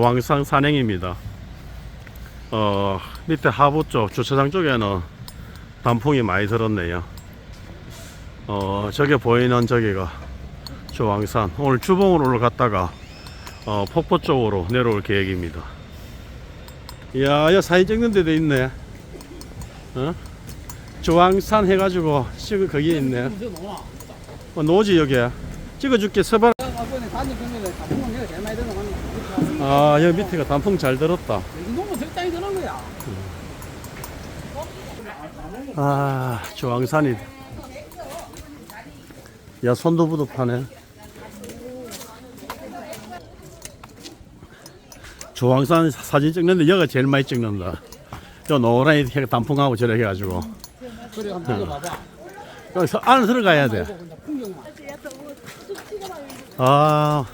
왕상 산행입니다. 어, 밑에 하부 쪽 주차장 쪽에는 단풍이 많이 들었네요. 어, 저게 보이는 저기가 조왕산. 오늘 주봉으로 올라갔다가 어, 폭포 쪽으로 내려올 계획입니다. 이야, 여 사진 찍는 데도 있네. 어? 조왕산 해가지고 찍을 거기에 있네. 어, 노지 여기에. 찍어줄게 서발. 아, 여기 밑에가 단풍 잘 들었다. 이 정도면 적당히 드는 거야. 아, 조왕산이. 야, 손도부도 파네. 조왕산 사진 찍는데 여기가 제일 많이 찍는다. 저 노란이 단풍하고 저렇게 해가지고. 그래 한번 찍어봐봐. 여기서 안에 들어가야 돼. 아,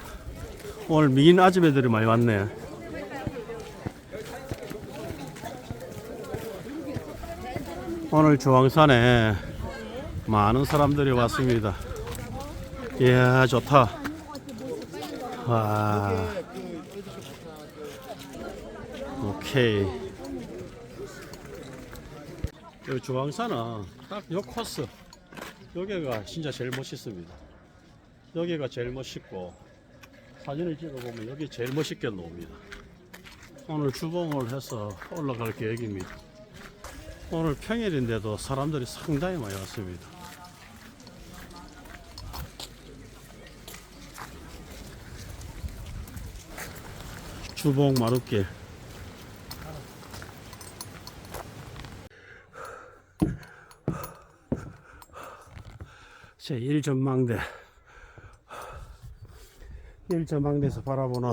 오늘 미인 아줌매들이 많이 왔네. 오늘 조왕산에 많은 사람들이 왔습니다. 이야, 좋다. 와. 오케이. 여기 조왕산은 딱 요 코스. 여기가 진짜 제일 멋있습니다. 여기가 제일 멋있고 사진을 찍어보면 여기 제일 멋있게 나옵니다. 오늘 주봉을 해서 올라갈 계획입니다. 오늘 평일인데도 사람들이 상당히 많이 왔습니다. 주봉 마룻길 제1전망대 1전망대에서 바라보는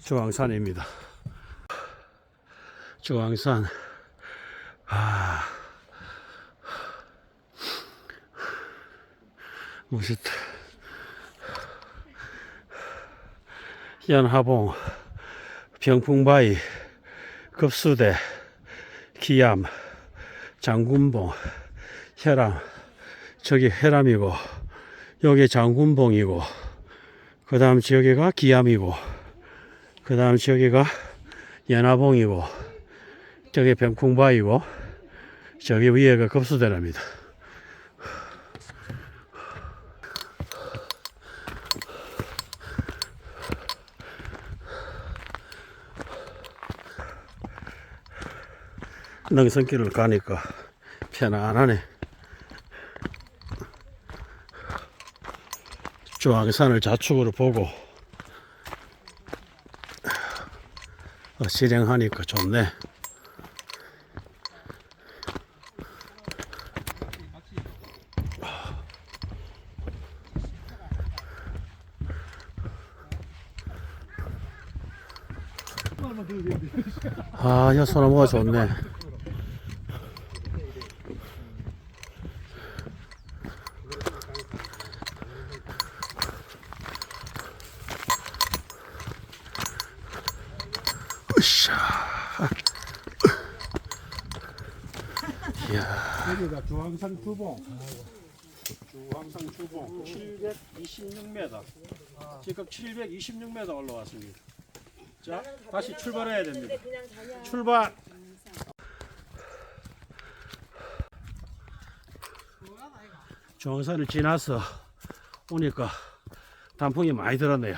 중앙산입니다. 중앙산. 아, 멋있다. 연하봉, 병풍바위, 급수대, 기암, 장군봉, 혈암, 저기 혈암이고, 여기 장군봉이고, 그 다음 지역에가 기암이고, 그 다음 지역에가 연화봉이고, 저기 병풍바이고, 저기 위에가 급수대랍니다. 능선길을 가니까 편안하네. 중앙산을 좌측으로 보고 어, 실행하니까 좋네. 아, 야, 소나무가 좋네. 이야. 여기가 주황산 주봉. 주황산 주봉 726m. 지금 726m 올라왔습니다. 자, 다시 출발해야 됩니다. 출발. 주황산을 지나서 오니까 단풍이 많이 들었네요.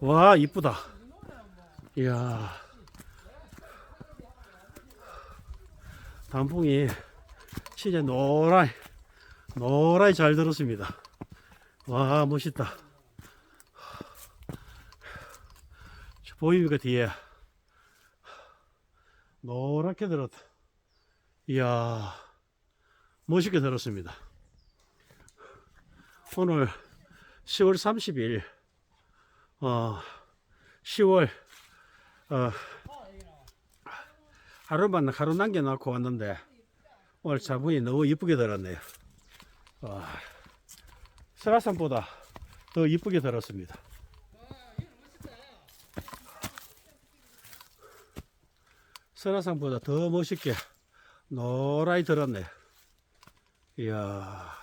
와, 이쁘다. 이야. 단풍이 진짜 노란, 노랗게 잘 들었습니다. 와, 멋있다. 저 보입니까, 뒤에? 노랗게 들었다. 이야, 멋있게 들었습니다. 오늘 10월 30일, 어, 10월, 어, 하루만 하루 남겨놓고 왔는데 오늘 장군이 너무 이쁘게 달았네요. 와, 설화산보다 더 이쁘게 달았습니다. 설화산보다 더 멋있게 노라이 들었네. 이야,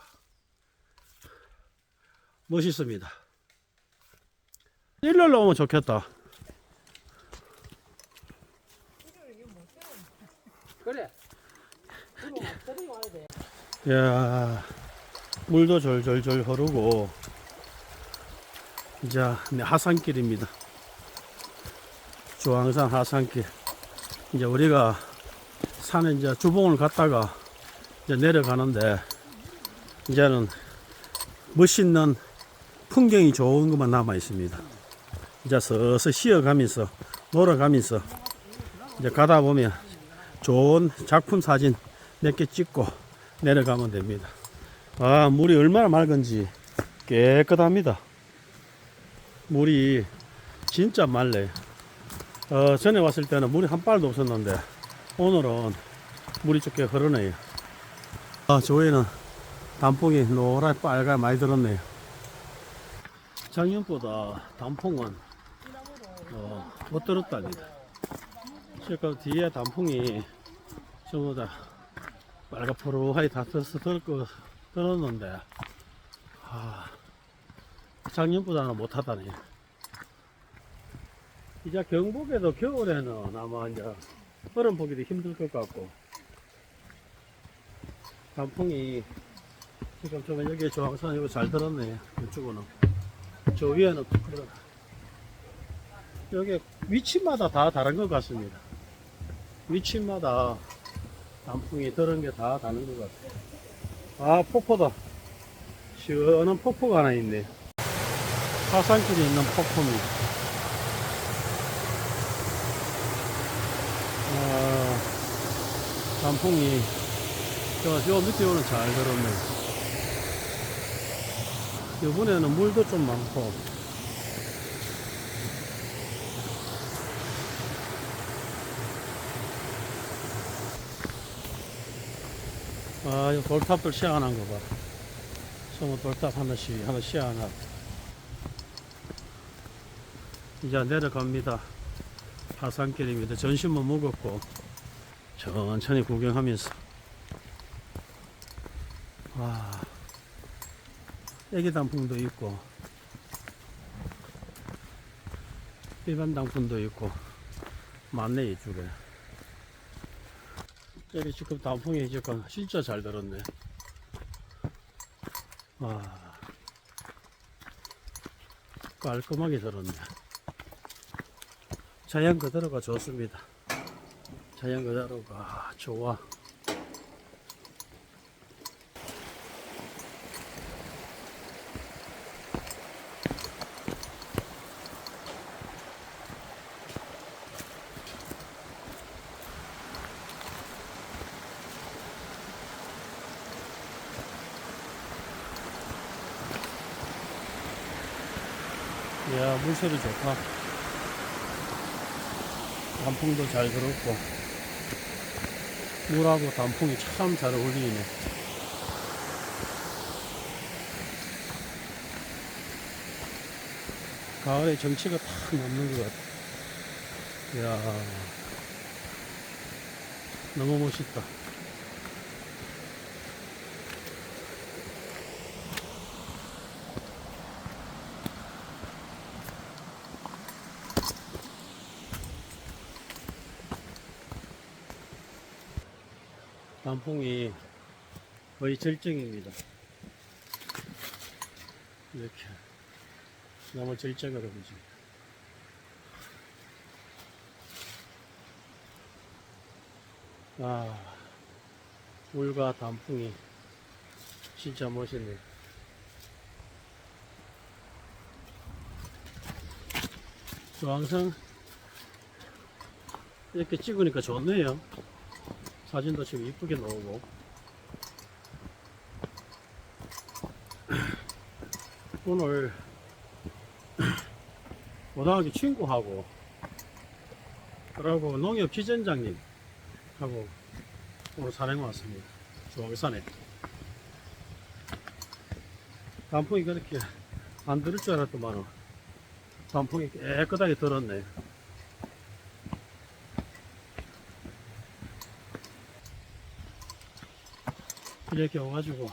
멋있습니다. 일로 오면 좋겠다. 그래. 야 물도 졸졸졸 흐르고 이제 네, 하산길입니다. 중앙산 하산길. 이제 우리가 산에 이제 주봉을 갔다가 이제 내려가는데 이제는 멋있는 풍경이 좋은 것만 남아 있습니다. 이제 서서 쉬어가면서 놀아가면서 이제 가다 보면 좋은 작품 사진 몇 개 찍고 내려가면 됩니다. 아, 물이 얼마나 맑은지 깨끗합니다. 물이 진짜 맑네. 어, 전에 왔을 때는 물이 한 발도 없었는데 오늘은 물이 좁게 흐르네요. 아, 저에는 단풍이 노랗 빨간 많이 들었네요. 작년보다 단풍은 어, 못 들었답니다. 지금 뒤에 단풍이 전부 다 빨갛푸르하게 다 들어서 들고 들었는데 아, 작년보다는 못하다니. 이제 경북에도 겨울에는 아마 이제 얼음 보기도 힘들 것 같고 단풍이 지금 좀 여기 조항산 이거 잘 들었네 이쪽은 저 위에는 그런 여기 위치마다 다 다른 것 같습니다. 위치마다 단풍이 들은 게다 다른 것 같아요. 아, 폭포다. 시원한 폭포가 하나 있네. 화산길에 있는 폭포입니다. 아, 단풍이 저, 저 밑에 오는 잘 들었네. 이번에는 물도 좀 많고, 아, 이 돌탑들 시원한 거 봐. 소모 돌탑 하나씩, 하나 시원하 이제 내려갑니다. 하산길입니다. 전신만 먹었고, 천천히 구경하면서. 와, 애기 단풍도 있고, 일반 단풍도 있고, 많네, 이쪽에. 여기 지금 단풍이 지금 진짜 잘 들었네. 와. 깔끔하게 들었네. 자연 그대로가 좋습니다. 자연 그대로가 좋아. 물소리 좋다. 단풍도 잘 들었고, 물하고 단풍이 참 잘 어울리네. 가을의 정취가 탁 남는 것 같아. 이야, 너무 멋있다. 단풍이 거의 절정입니다. 이렇게 너무 절정으로 보지. 아, 물과 단풍이 진짜 멋있네. 조항성 이렇게 찍으니까 좋네요. 사진도 지금 이쁘게 나오고. 오늘 고등학교 친구하고 그러고 농협 지점장님 하고 오늘 산행 왔습니다. 중앙산에 단풍이 그렇게 안 들을 줄 알았더만 단풍이 깨끗하게 들었네 이렇게 와가지고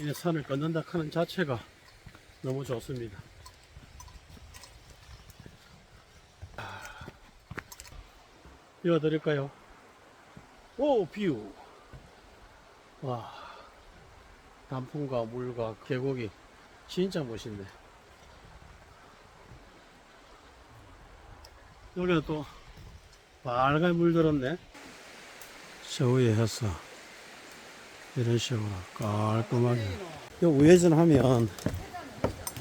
이 산을 걷는다 하는 자체가 너무 좋습니다. 이어드릴까요? 오, 뷰. 와. 단풍과 물과 계곡이 진짜 멋있네. 여기는 또 빨간 물 들었네. 저 위에 해서 이런 식으로 깔끔하게. 요 우회전 하면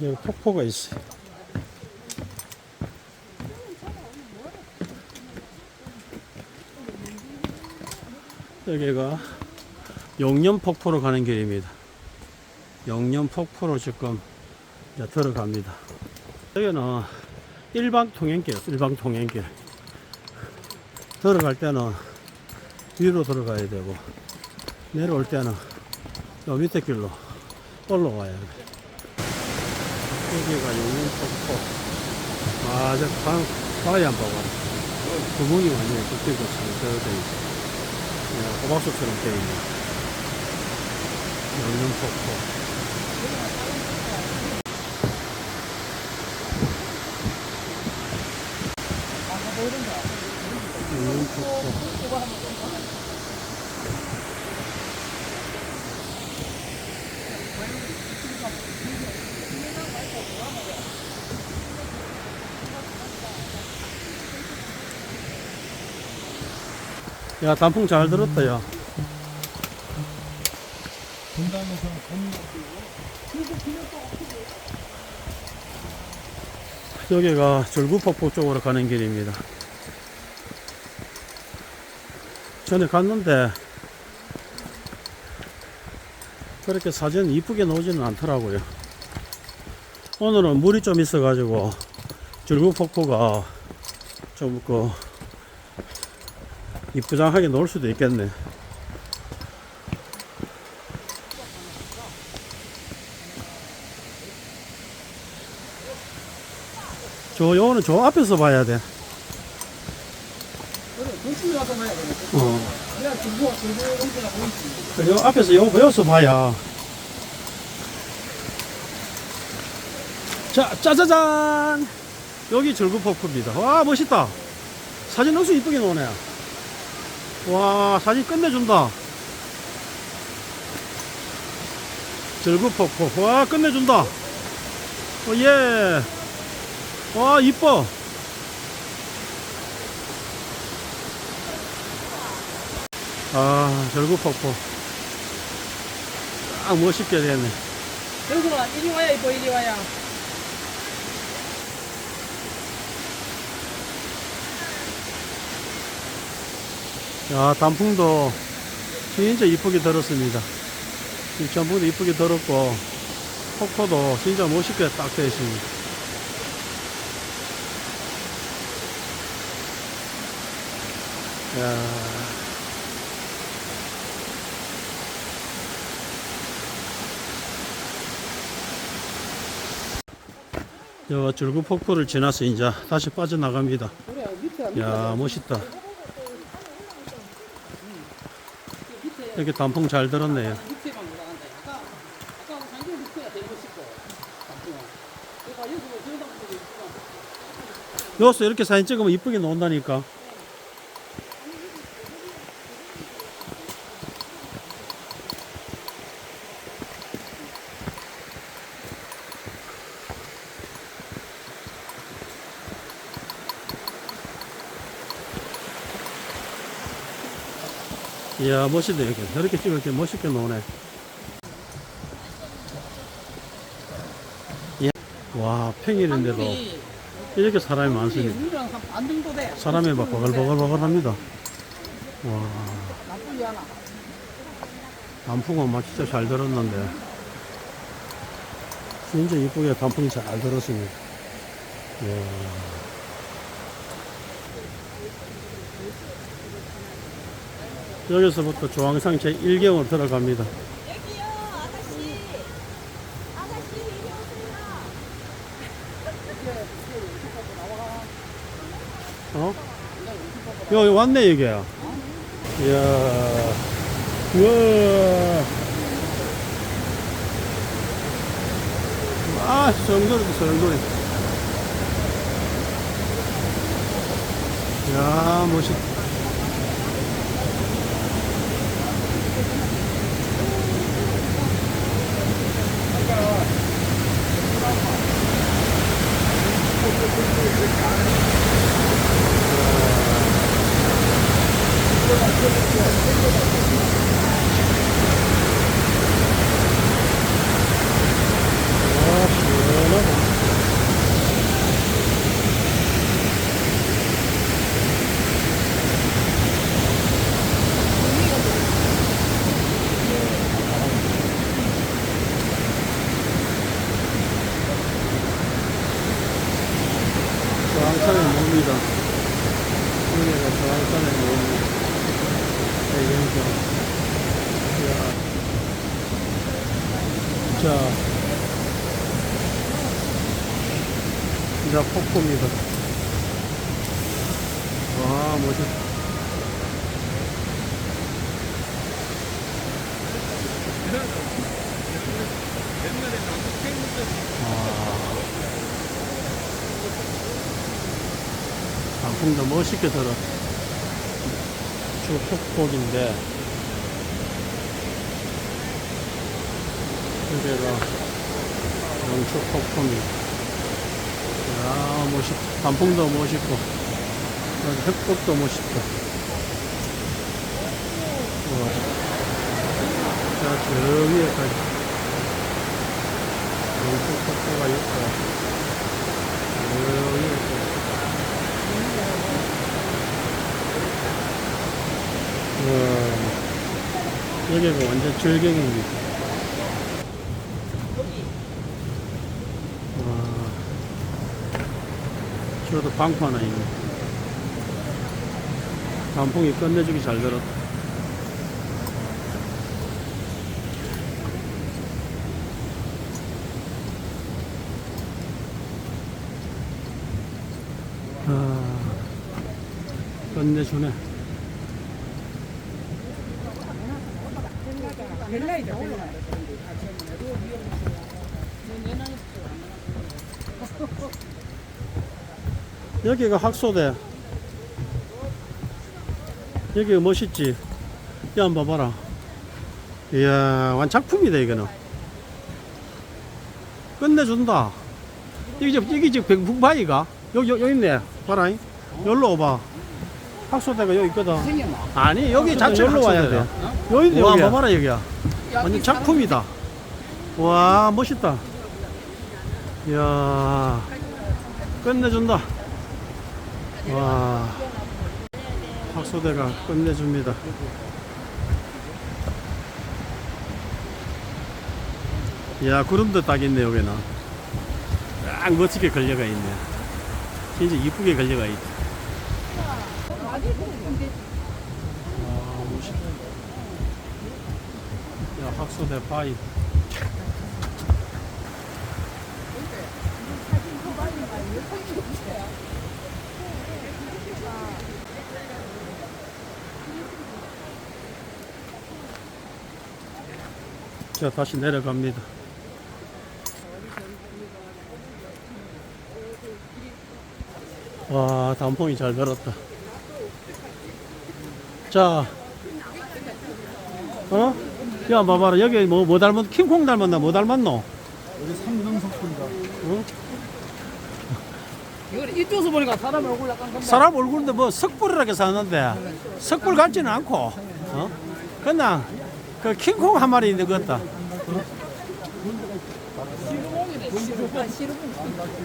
여기 폭포가 있어요. 여기가 용념 폭포로 가는 길입니다. 용념 폭포로 지금 들어갑니다. 여기는 일방 통행길, 일방 통행길. 들어갈 때는 위로 들어가야 되고, 내려올 때는 요 밑에 길로 올라와야 돼. 여기가 용념 폭포. 아, 저 방, 바위 안 봐봐. 구멍이 완전히 뚫리고 잘 되어 있어. 호박수처럼 되어 있는 용념 폭포. 용념 폭포. 야, 단풍 잘 들었다, 야. 여기가 절구폭포 쪽으로 가는 길입니다. 전에 갔는데 그렇게 사진 이쁘게 나오지는 않더라고요. 오늘은 물이 좀 있어가지고 절구폭포가 좀그 이쁘장하게 놓을 수도 있겠네. 저 요거는 저 앞에서 봐야 돼. 그래, 와서 봐야 되네. 어. 요 앞에서 요 배워서 봐야. 자, 짜자잔! 여기 절구폭포입니다. 와, 멋있다. 사진 엄청 이쁘게 나오네. 와, 사진 끝내준다. 절구폭포. 와, 끝내준다. 어, 예. 와, 이뻐. 아, 절구 폭포. 딱 멋있게 되네. 영수가 이리 와야 이뻐, 이리 와야. 야, 단풍도 진짜 이쁘게 들었습니다. 이 전부도 이쁘게 들었고, 폭포도 진짜 멋있게 딱 되어 있습니다. 야. 저 줄구 폭포를 지나서 이제 다시 빠져나갑니다. 야, 멋있다. 이렇게 단풍 잘 들었네요. 여기서 이렇게 사진 찍으면 이쁘게 나온다니까. 멋있네, 이렇게. 저렇게 찍을 때 멋있게 나오네. 예. 와, 평일인데도 이렇게 사람이 많습니다. 사람이 막 버글버글버글 합니다. 와. 단풍은 막 진짜 잘 들었는데. 진짜 이쁘게 단풍이 잘 들었습니다. 이 여기서부터 조항상 제1경으로 들어갑니다. 여기요, 아가씨. 아가씨, 이리 오세요. 어? 여기 왔네, 이게. 이야. 우와. 아, 정돌이다, 정돌이. 야, 멋있다. 저항산의 몸이다. 여기가 저항산의 몸. 대경사. 자, 이자 폭포입니다. 와, 멋있다. 단풍도 멋있게 들어. 쭉 폭폭인데, 여기가 폭포입니다. 야, 멋있다. 단풍도 멋있고, 흑곡도 멋있다. 우와. 자, 저 위에까지. 영축 폭포가 있고, 저 위에까지. 우와. 여기가 완전 절경입니다. 와. 저도 방파 하나 있네. 단풍이 끝내주기 잘 들었다. 끝내주네. 여기가 학소대. 여기가 멋있지? 야, 한번 봐봐라. 이야, 완 작품이다, 이거는. 끝내준다. 여기, 저- 여기 지금 백풍바위가? 여기, 여기 있네. 봐라. 여기로 와봐. 학소대가 여기 있거든. 생겼나? 아니, 여기 자체 여기로 와야 돼. 여기 있네, 여기. 봐봐라, 여기야. 완전 작품이다. 와, 멋있다. 이야, 끝내준다. 와, 학소대가 끝내줍니다. 이야, 구름도 딱 있네, 여기는. 딱 멋지게 걸려가 있네. 진짜 이쁘게 걸려가 있다. 야, 학소대 바위. 자, 다시 내려갑니다. 와, 단풍이 잘 들었다. 자, 어? 야, 봐봐라. 여기 뭐, 뭐 닮았, 킹콩 닮았나? 뭐 닮았노? 우리 삼등석분다. 어? 이거 이쪽에서 보니까 사람 얼굴 약간 좀 사람 얼굴인데 뭐 석불이라게 사는데 석불 같지는 않고 어? 그냥 그 킹콩 한 마리 있는 것 같다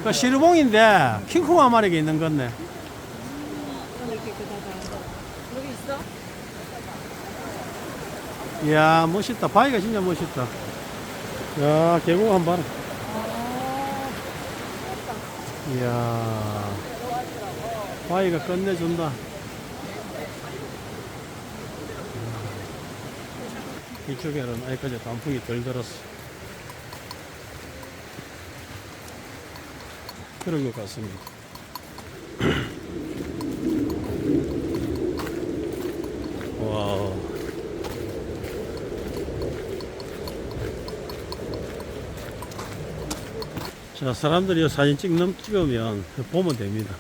그 시루봉인데 킹콩 한 마리가 있는 건네 이야 멋있다 바위가 진짜 멋있다 야 계곡 한번 봐라 이야 바위가 끝내준다. 이쪽에는 아직까지 단풍이 덜 들었어. 그런 것 같습니다. 와. 자, 사람들이 사진 찍는, 찍으면 보면 됩니다.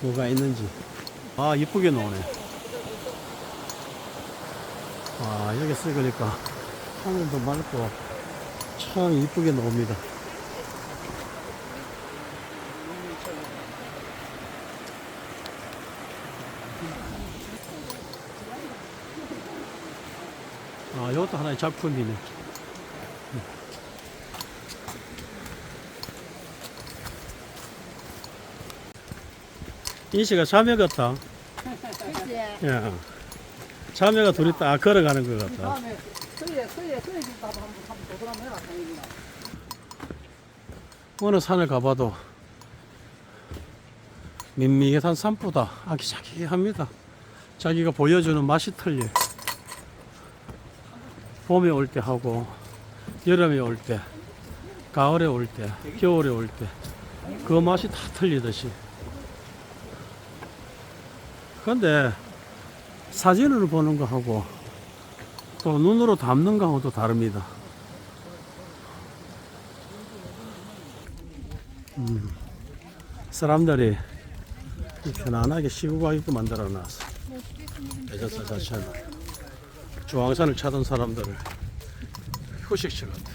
뭐가 있는지. 아, 이쁘게 나오네. 아, 여기 쓰니까 하늘도 맑고 참 이쁘게 나옵니다. 아, 이것도 하나의 작품이네. 인씨가 자매 같다. 그치? 야. 자매가 둘이 딱 걸어가는 것 같다. 다음에 서예 서예 서예 집 가서 한번 한번 도전하면 해라 당연히나. 어느 산을 가봐도 밋밋한 산보다 아기자기합니다. 자기가 보여주는 맛이 틀려. 봄에 올 때 하고 여름에 올 때, 가을에 올 때, 겨울에 올 때 그 맛이 다 틀리듯이. 근데 사진으로 보는 거 하고 또 눈으로 담는 거 하고도 다릅니다. 사람들이 편안하게 쉬고 가게끔 만들어 놨어. 대전사 자체는 중앙산을 찾은 사람들을 같아.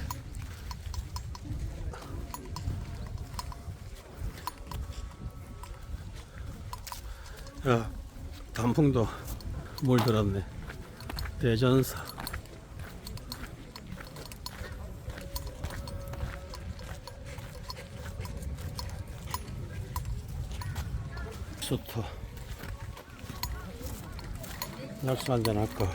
야, 단풍도 물들었네. 대전사. 수터 낙수 한잔 할까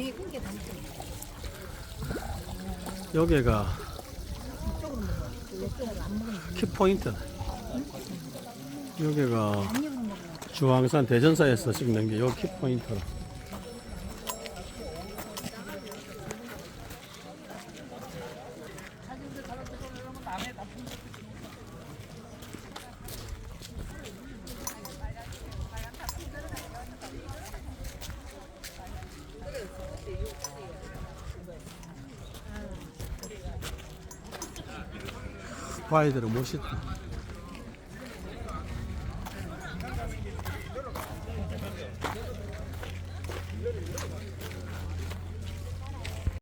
되게 큰게 담고. 여기가 키포인트네 여기가 중앙산 대전사에서 찍는 게 여기 키포인트 라 바위들은 멋있다